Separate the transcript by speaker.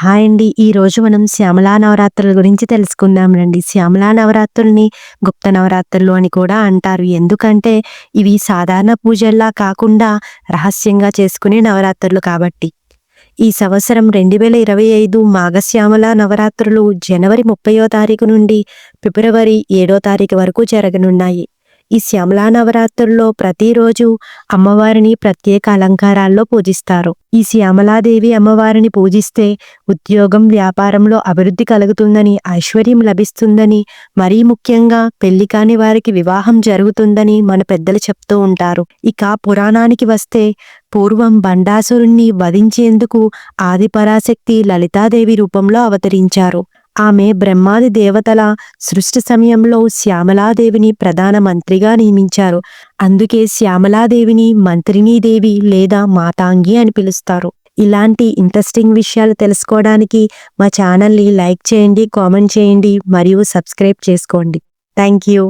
Speaker 1: Hi అండి. ఈరోజు మనం శ్యామలా నవరాత్రుల గురించి తెలుసుకుందాం రండి. శ్యామలా నవరాత్రుల్ని గుప్త నవరాత్రులు అని కూడా అంటారు. ఎందుకంటే ఇవి సాధారణ పూజల్లా కాకుండా రహస్యంగా చేసుకునే నవరాత్రులు కాబట్టి. ఈ సంవత్సరం 2025 మాఘశ్యామల నవరాత్రులు జనవరి 30వ తారీఖు నుండి ఫిబ్రవరి ఏడో తారీఖు వరకు జరగనున్నాయి. ఈ శ్యామలా నవరాత్రుల్లో ప్రతిరోజు అమ్మవారిని ప్రత్యేక అలంకారాల్లో పూజిస్తారు. ఈ శ్యామలాదేవి అమ్మవారిని పూజిస్తే ఉద్యోగం, వ్యాపారంలో అభివృద్ధి కలుగుతుందని, ఐశ్వర్యం లభిస్తుందని, మరీ ముఖ్యంగా పెళ్ళి కాని వారికి వివాహం జరుగుతుందని మన పెద్దలు చెప్తూ ఉంటారు. ఇక పురాణానికి వస్తే పూర్వం బండాసురుణ్ణి వధించేందుకు ఆదిపరాశక్తి లలితాదేవి రూపంలో అవతరించారు. ఆమె బ్రహ్మాది దేవతల సృష్టి సమయంలో శ్యామలాదేవిని ప్రధాన మంత్రిగా నియమించారు. అందుకే శ్యామలాదేవిని మంత్రినీదేవి లేదా మాతాంగి అని పిలుస్తారు. ఇలాంటి ఇంట్రెస్టింగ్ విషయాలు తెలుసుకోవడానికి మా ఛానల్ని లైక్ చేయండి, కామెంట్ చేయండి మరియు సబ్స్క్రైబ్ చేసుకోండి. Thank you.